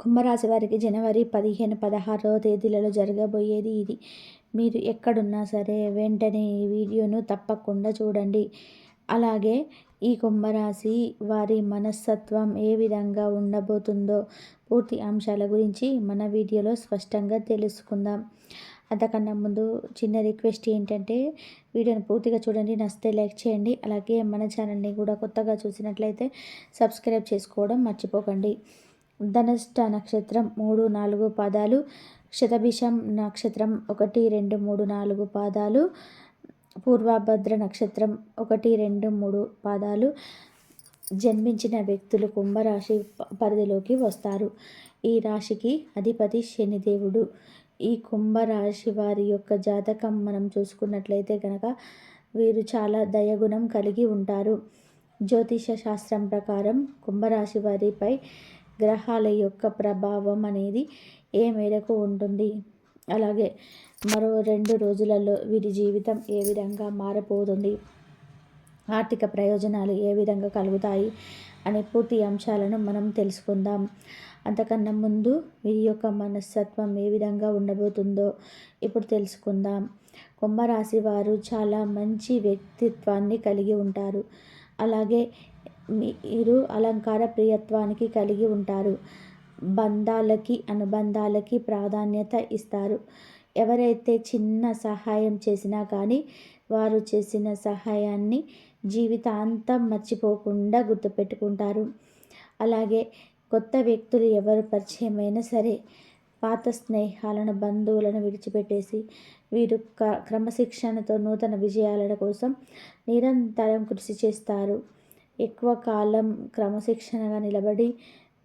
కుంభరాశి వారికి జనవరి పదిహేను పదహారవ తేదీలలో జరగబోయేది ఇది. మీరు ఎక్కడున్నా సరే వెంటనే ఈ వీడియోను తప్పకుండా చూడండి. అలాగే ఈ కుంభరాశి వారి మనస్తత్వం ఏ విధంగా ఉండబోతుందో పూర్తి అంశాల గురించి మన వీడియోలో స్పష్టంగా తెలుసుకుందాం. అంతకన్నా ముందు చిన్న రిక్వెస్ట్ ఏంటంటే వీడియోని పూర్తిగా చూడండి నచ్చితే లైక్ చేయండి. అలాగే మన ఛానల్ని కూడా కొత్తగా చూసినట్లయితే సబ్స్క్రైబ్ చేసుకోవడం మర్చిపోకండి. ధనష్ట నక్షత్రం మూడు నాలుగు పాదాలు శతభిషం నక్షత్రం ఒకటి రెండు మూడు నాలుగు పాదాలు పూర్వభద్ర నక్షత్రం ఒకటి రెండు మూడు పాదాలు. జన్మించిన వ్యక్తులు కుంభరాశి పరిధిలోకి వస్తారు. ఈ రాశికి అధిపతి శనిదేవుడు. ఈ కుంభరాశి వారి యొక్క జాతకం మనం చూసుకున్నట్లయితే కనుక వీరు చాలా దయగుణం కలిగి ఉంటారు. జ్యోతిష శాస్త్రం ప్రకారం కుంభరాశి వారిపై గ్రహాల యొక్క ప్రభావం అనేది ఏ మేరకు ఉంటుంది? అలాగే మరో రెండు రోజులలో వీరి జీవితం ఏ విధంగా మారిపోతుంది ఆర్థిక ప్రయోజనాలు ఏ విధంగా కలుగుతాయి? అనే పూర్తి అంశాలను మనం తెలుసుకుందాం. అంతకన్నా ముందు వీరి యొక్క మనస్తత్వం ఏ విధంగా ఉండబోతుందో ఇప్పుడు తెలుసుకుందాం. కుంభరాశి వారు చాలా మంచి వ్యక్తిత్వాన్ని కలిగి ఉంటారు. అలాగే మీరు అలంకార ప్రియత్వానికి కలిగి ఉంటారు. బంధాలకి అనుబంధాలకి ప్రాధాన్యత ఇస్తారు. ఎవరైతే చిన్న సహాయం చేసినా కానీ వారు చేసిన సహాయాన్ని జీవితాంతం మర్చిపోకుండా గుర్తుపెట్టుకుంటారు. అలాగే కొత్త వ్యక్తులు ఎవరు పరిచయమైనా సరే పాత స్నేహాలను బంధువులను విడిచిపెట్టేసి వీరు క్రమశిక్షణతో నూతన విజయాల కోసం నిరంతరం కృషి చేస్తారు. ఎక్కువ కాలం క్రమశిక్షణగా నిలబడి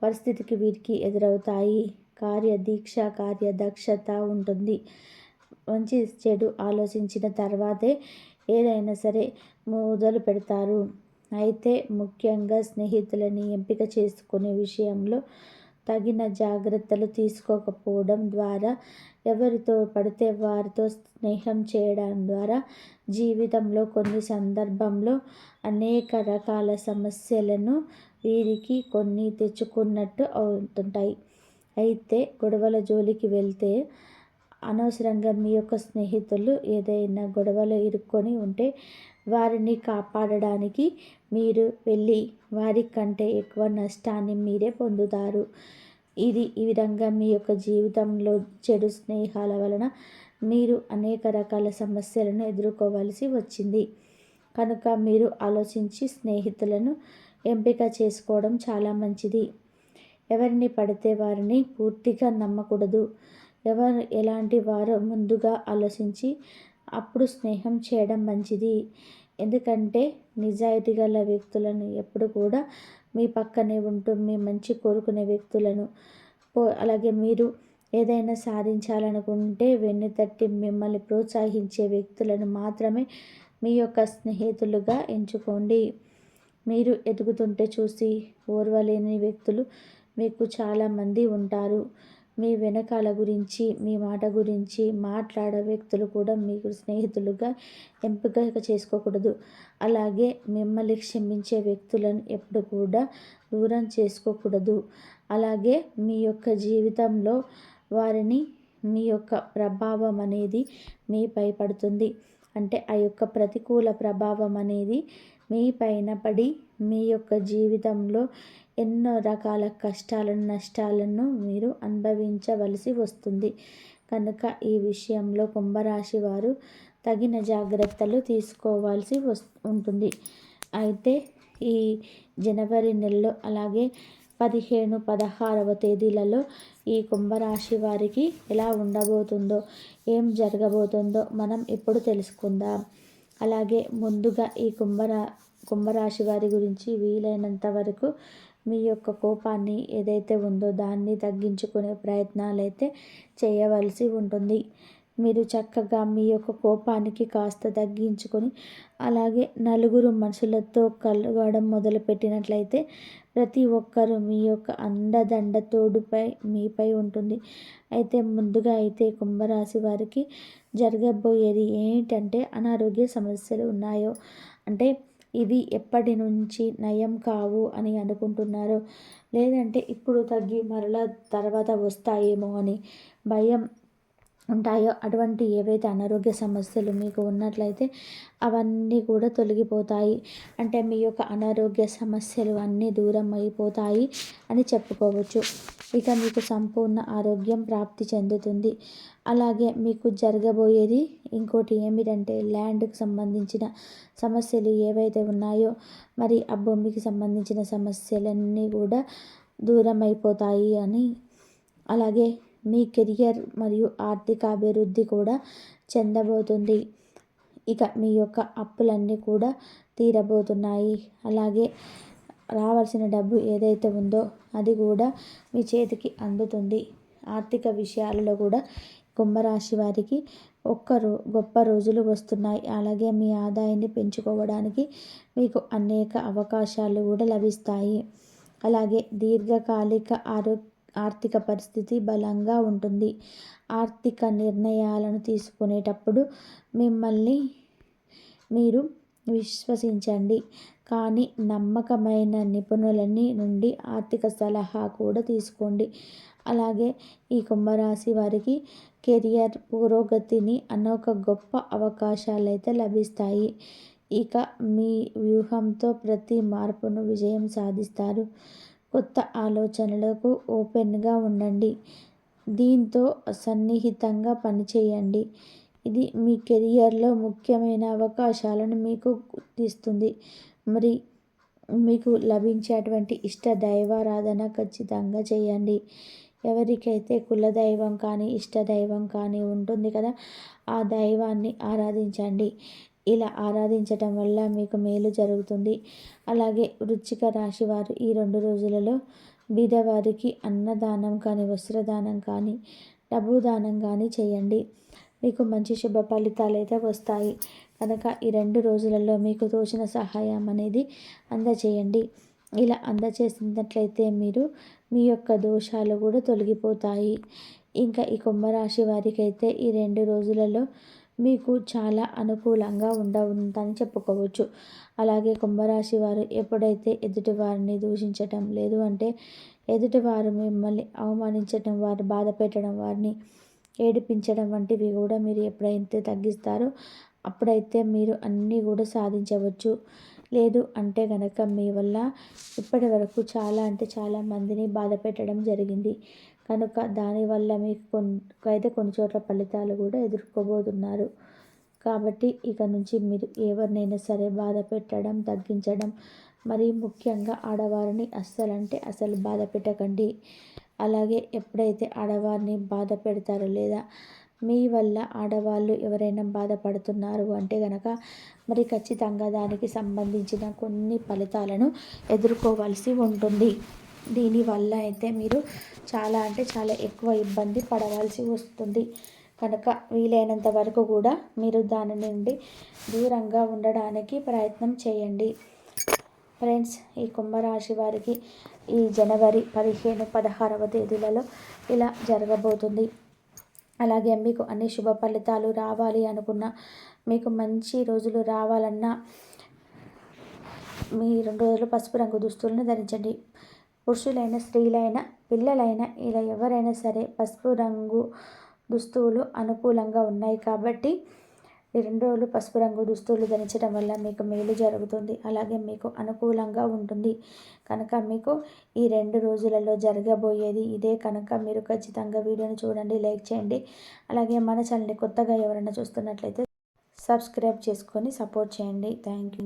పరిస్థితికి వీరికి ఎదురవుతాయి. కార్యదీక్ష కార్యదక్షత ఉంటుంది. మంచి చెడు ఆలోచించిన తర్వాతే ఏదైనా సరే మొదలు పెడతారు. అయితే ముఖ్యంగా స్నేహితులని ఎంపిక చేసుకునే విషయంలో తగిన జాగ్రత్తలు తీసుకోకపోవడం ద్వారా ఎవరితో పడితే వారితో స్నేహం చేయడం ద్వారా జీవితంలో కొన్ని సందర్భంలో అనేక రకాల సమస్యలను వీరికి కొన్ని తెచ్చుకున్నట్టు అవుతుంటాయి. అయితే గొడవల జోలికి వెళ్తే అనవసరంగా మీ యొక్క స్నేహితులు ఏదైనా గొడవలు ఇరుక్కొని ఉంటే వారిని కాపాడడానికి మీరు వెళ్ళి వారి కంటే ఎక్కువ నష్టాన్ని మీరే పొందుతారు. ఇది ఈ విధంగా మీ యొక్క జీవితంలో చెడు స్నేహాల వలన మీరు అనేక రకాల సమస్యలను ఎదుర్కోవలసి వచ్చింది. కనుక మీరు ఆలోచించి స్నేహితులను ఎంపిక చేసుకోవడం చాలా మంచిది. ఎవరిని పడితే వారిని పూర్తిగా నమ్మకూడదు. ఎవరు ఎలాంటి వారో ముందుగా ఆలోచించి అప్పుడు స్నేహం చేయడం మంచిది. ఎందుకంటే నిజాయితీ గల వ్యక్తులను ఎప్పుడు కూడా మీ పక్కనే ఉంటూ మీ మంచి కోరుకునే వ్యక్తులను పో అలాగే మీరు ఏదైనా సాధించాలనుకుంటే వెన్నుతట్టి మిమ్మల్ని ప్రోత్సహించే వ్యక్తులను మాత్రమే మీ యొక్క స్నేహితులుగా ఎంచుకోండి. మీరు ఎదుగుతుంటే చూసి ఓర్వలేని వ్యక్తులు మీకు చాలామంది ఉంటారు. మీ వెనకాల గురించి మీ మాట గురించి మాట్లాడే వ్యక్తులు కూడా మీకు స్నేహితులుగా ఎంపిక చేసుకోకూడదు. అలాగే మిమ్మల్ని క్షమించే వ్యక్తులను ఎప్పుడు కూడా దూరం చేసుకోకూడదు. అలాగే మీ యొక్క జీవితంలో వారిని మీ యొక్క ప్రభావం అనేది మీపై పడుతుంది. అంటే ఆ యొక్క ప్రతికూల ప్రభావం అనేది మీ పైన పడి మీ యొక్క జీవితంలో ఎన్నో రకాల కష్టాలను నష్టాలను మీరు అనుభవించవలసి వస్తుంది. కనుక ఈ విషయంలో కుంభరాశి వారు తగిన జాగ్రత్తలు తీసుకోవాల్సి వస్ ఉంటుంది. అయితే ఈ జనవరి నెలలో అలాగే పదిహేను పదహారవ తేదీలలో ఈ కుంభరాశి వారికి ఎలా ఉండబోతుందో ఏం జరగబోతుందో మనం ఇప్పుడు తెలుసుకుందాం. అలాగే ముందుగా ఈ కుంభరా కుంభరాశి వారి గురించి వీలైనంత వరకు మీ యొక్క కోపాన్ని ఏదైతే ఉందో దాన్ని తగ్గించుకునే ప్రయత్నాలు అయితే చేయవలసి ఉంటుంది. మీరు చక్కగా మీ యొక్క కోపానికి కాస్త తగ్గించుకొని అలాగే నలుగురు మనుషులతో కలగడం మొదలుపెట్టినట్లయితే ప్రతి ఒక్కరూ మీ యొక్క అండదండ తోడుపై మీపై ఉంటుంది. అయితే ముందుగా అయితే కుంభరాశి వారికి జరగబోయేది ఏంటంటే అనారోగ్య సమస్యలు ఉన్నాయో అంటే ఇవి ఎప్పటి నుంచి నయం కావు అని అనుకుంటున్నారు. లేదంటే ఇప్పుడు తగ్గి మరలా తర్వాత వస్తాయేమో అని భయం ఉంటాయో అటువంటి ఏవైతే అనారోగ్య సమస్యలు మీకు ఉన్నట్లయితే అవన్నీ కూడా తొలగిపోతాయి. అంటే మీ యొక్క అనారోగ్య సమస్యలు అన్నీ దూరం అయిపోతాయి అని చెప్పుకోవచ్చు. ఇక మీకు సంపూర్ణ ఆరోగ్యం ప్రాప్తి చెందుతుంది. అలాగే మీకు జరగబోయేది ఇంకోటి ఏమిటంటే ల్యాండ్కి సంబంధించిన సమస్యలు ఏవైతే ఉన్నాయో మరి ఆ భూమికి సంబంధించిన సమస్యలన్నీ కూడా దూరం అయిపోతాయి అని. అలాగే మీ కెరియర్ మరియు ఆర్థిక అభివృద్ధి కూడా చెందబోతుంది. ఇక మీ యొక్క అప్పులన్నీ కూడా తీరబోతున్నాయి. అలాగే రావాల్సిన డబ్బు ఏదైతే ఉందో అది కూడా మీ చేతికి అందుతుంది. ఆర్థిక విషయాలలో కూడా కుంభరాశి వారికి ఒక్కరు గొప్ప రోజులు వస్తున్నాయి. అలాగే మీ ఆదాయాన్ని పెంచుకోవడానికి మీకు అనేక అవకాశాలు కూడా లభిస్తాయి. అలాగే దీర్ఘకాలిక ఆరోగ్య ఆర్థిక పరిస్థితి బలంగా ఉంటుంది. ఆర్థిక నిర్ణయాలను తీసుకునేటప్పుడు మిమ్మల్ని మీరు విశ్వసించండి. కానీ నమ్మకమైన నిపుణులని నుండి ఆర్థిక సలహా కూడా తీసుకోండి. అలాగే ఈ కుంభరాశి వారికి కెరియర్ పురోగతిని అనేక గొప్ప అవకాశాలు అయితే లభిస్తాయి. ఇక మీ వ్యూహంతో ప్రతి మార్పును విజయం సాధిస్తారు. కొత్త ఆలోచనలకు ఓపెన్గా ఉండండి. దీంతో సన్నిహితంగా పనిచేయండి. ఇది మీ కెరియర్లో ముఖ్యమైన అవకాశాలను మీకు తీస్తుంది మరి మీకు లభించేటువంటి ఇష్ట దైవారాధన ఖచ్చితంగా చేయండి. ఎవరికైతే కులదైవం కానీ ఇష్ట దైవం కానీ ఉంటుంది కదా ఆ దైవాన్ని ఆరాధించండి. ఇలా ఆరాధించటం వల్ల మీకు మేలు జరుగుతుంది. అలాగే వృచ్చిక రాశి వారు ఈ రెండు రోజులలో బీదవారికి అన్నదానం కానీ వస్త్రదానం కానీ డబ్బు దానం కానీ చేయండి. మీకు మంచి శుభ ఫలితాలు అయితే వస్తాయి. కనుక ఈ రెండు రోజులలో మీకు తోచిన సహాయం అనేది అందచేయండి. ఇలా అందచేసినట్లయితే మీరు మీ యొక్క దోషాలు కూడా తొలగిపోతాయి. ఇంకా ఈ కుంభరాశి వారికైతే ఈ రెండు రోజులలో మీకు చాలా అనుకూలంగా ఉండవుందని చెప్పుకోవచ్చు. అలాగే కుంభరాశి వారు ఎప్పుడైతే ఎదుటివారిని దూషించటం లేదు అంటే ఎదుటివారు మిమ్మల్ని అవమానించడం వారు బాధ పెట్టడం వారిని ఏడిపించడం వంటివి కూడా మీరు ఎప్పుడైతే తగ్గిస్తారో అప్పుడైతే మీరు అన్నీ కూడా సాధించవచ్చు. లేదు అంటే కనుక మీ వల్ల ఇప్పటి వరకు చాలా అంటే చాలా మందిని బాధ పెట్టడం జరిగింది. కనుక దానివల్ల మీకు కొన్ని అయితే కొన్ని చోట్ల ఫలితాలు కూడా ఎదుర్కోబోతున్నారు. కాబట్టి ఇక నుంచి మీరు ఎవరినైనా సరే బాధ పెట్టడం తగ్గించడం మరి ముఖ్యంగా ఆడవారిని అస్సలంటే అసలు బాధ పెట్టకండి. అలాగే ఎప్పుడైతే ఆడవారిని బాధ పెడతారో లేదా మీ వల్ల ఆడవాళ్ళు ఎవరైనా బాధపడుతున్నారు అంటే కనుక మరి ఖచ్చితంగా దానికి సంబంధించిన కొన్ని ఫలితాలను ఎదుర్కోవాల్సి ఉంటుంది. దీనివల్ల అయితే మీరు చాలా అంటే చాలా ఎక్కువ ఇబ్బంది పడవలసి వస్తుంది. కనుక వీలైనంత వరకు కూడా మీరు దాని నుండి దూరంగా ఉండడానికి ప్రయత్నం చేయండి. ఫ్రెండ్స్ ఈ కుంభరాశి వారికి ఈ జనవరి పదిహేను పదహారవ తేదీలలో ఇలా జరగబోతుంది. అలాగే మీకు అన్ని శుభ ఫలితాలు రావాలి అనుకున్న మీకు మంచి రోజులు రావాలన్నా మీ రెండు రోజులు పసుపు రంగు దుస్తులను ధరించండి. పురుషులైన స్త్రీలైన పిల్లలైన ఇలా ఎవరైనా సరే పసుపు రంగు దుస్తువులు అనుకూలంగా ఉన్నాయి కాబట్టి ఈ రెండు రోజులు పసుపు రంగు దుస్తులు ధరించడం వల్ల మీకు మేలు జరుగుతుంది. అలాగే మీకు అనుకూలంగా ఉంటుంది. కనుక మీకు ఈ రెండు రోజులలో జరగబోయేది ఇదే. కనుక మీరు ఖచ్చితంగా వీడియోని చూడండి లైక్ చేయండి. అలాగే మన ఛానల్ని కొత్తగా ఎవరైనా చూస్తున్నట్లయితే సబ్స్క్రైబ్ చేసుకొని సపోర్ట్ చేయండి. Thank you